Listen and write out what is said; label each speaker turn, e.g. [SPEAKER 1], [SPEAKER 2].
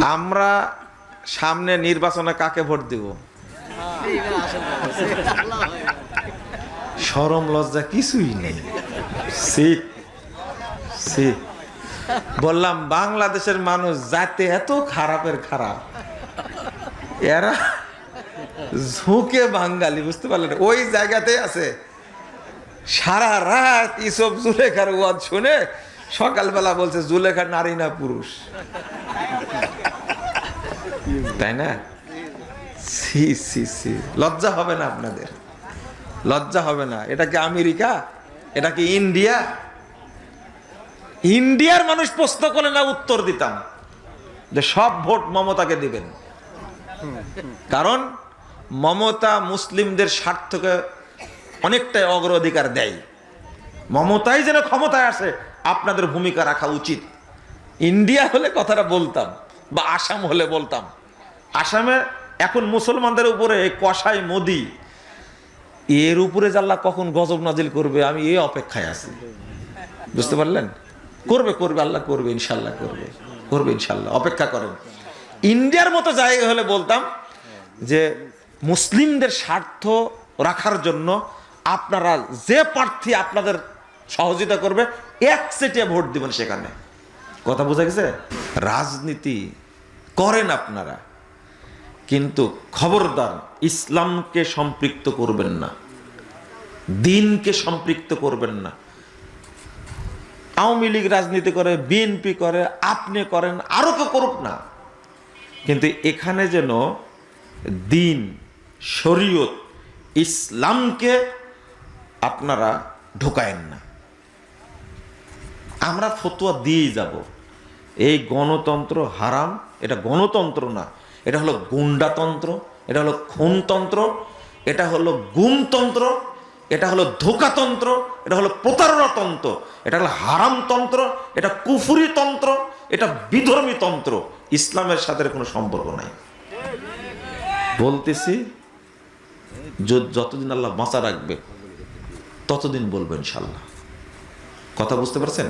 [SPEAKER 1] আমরা সামনে নির্বাচনে কাকে ভোট দিব? সরম লজ্জা কিছুই নেই। সি সি। বললাম বাংলাদেশের মানুষ যাতে এত খারাপের খারাপ। এরা ঝুঁকে বাঙালি বুঝতে পারলেন? ওই জায়গাতে আছে। সারা রাত ইসব জুলেখার ওয়াজ শুনে সকালবেলা বলছে জুলেখা নারী না পুরুষ? তাই না? সি সি সি। লজ্জা হবে না আপনাদের? লজ্জা হবে না। এটা কি আমেরিকা? এটা কি ইন্ডিয়া? ইন্ডিয়ার মানুষ প্রশ্ন করে না উত্তর দিতাম। যে সব ভোট মমতাকে দিবেন। কারণ মমতা মুসলিমদের স্বার্থকে অনেকটাই অগ্রাধিকার দেয়। মমতাই যেন ক্ষমতায় আসে, আপনাদের ভূমিকা রাখা উচিত। ইন্ডিয়া হলে কথাটা বলতাম, বা আসাম হলে বলতাম। আসামে এখন মুসলমানদের উপরে কসাই মোদি, এর উপরে জাল্লা কখন গজব নাজিল করবে, আমি এই অপেক্ষায় আছি। বুঝতে পারলেন? করবে করবে, আল্লাহ করবে ইনশাল্লাহ করবে করবে ইনশাল্লাহ অপেক্ষা করেন। ইন্ডিয়ার মতো জায়গা হলে বলতাম যে মুসলিমদের স্বার্থ রাখার জন্য আপনারা যে প্রার্থী আপনাদের সহযোগিতা করবে, এক সেটিয়া ভোট দিবেন সেখানে। কথা বোঝা গেছে? রাজনীতি করেন আপনারা। কিন্তু খবরদার ইসলামকে সম্পৃক্ত করবেন না, দিনকে সম্পৃক্ত করবেন না। আওয়ামী লীগ রাজনীতি করে, বিএনপি করে, আপনি করেন, আরও কেউ করুক না। কিন্তু এখানে যেন দিন, শরীয়ত, ইসলামকে আপনারা ঢোকায়েন না। আমরা ফতোয়া দিয়েই যাব। এই গণতন্ত্র হারাম, এটা গণতন্ত্র না। এটা হলো গুন্ডাতন্ত্র, এটা হলো খুনতন্ত্র, এটা হলো গুমতন্ত্র, এটা হলো ধোকাতন্ত্র, এটা হলো প্রতারণাতন্ত্র, এটা হলো হারামতন্ত্র, এটা কুফুরি তন্ত্র এটা বিধর্মী তন্ত্র ইসলামের সাথে কোনো সম্পর্ক নাই। বলতেছি যতদিন আল্লাহ বাঁচা রাখবে, ততদিন বলব ইনশাল্লাহ কথা বুঝতে পারছেন?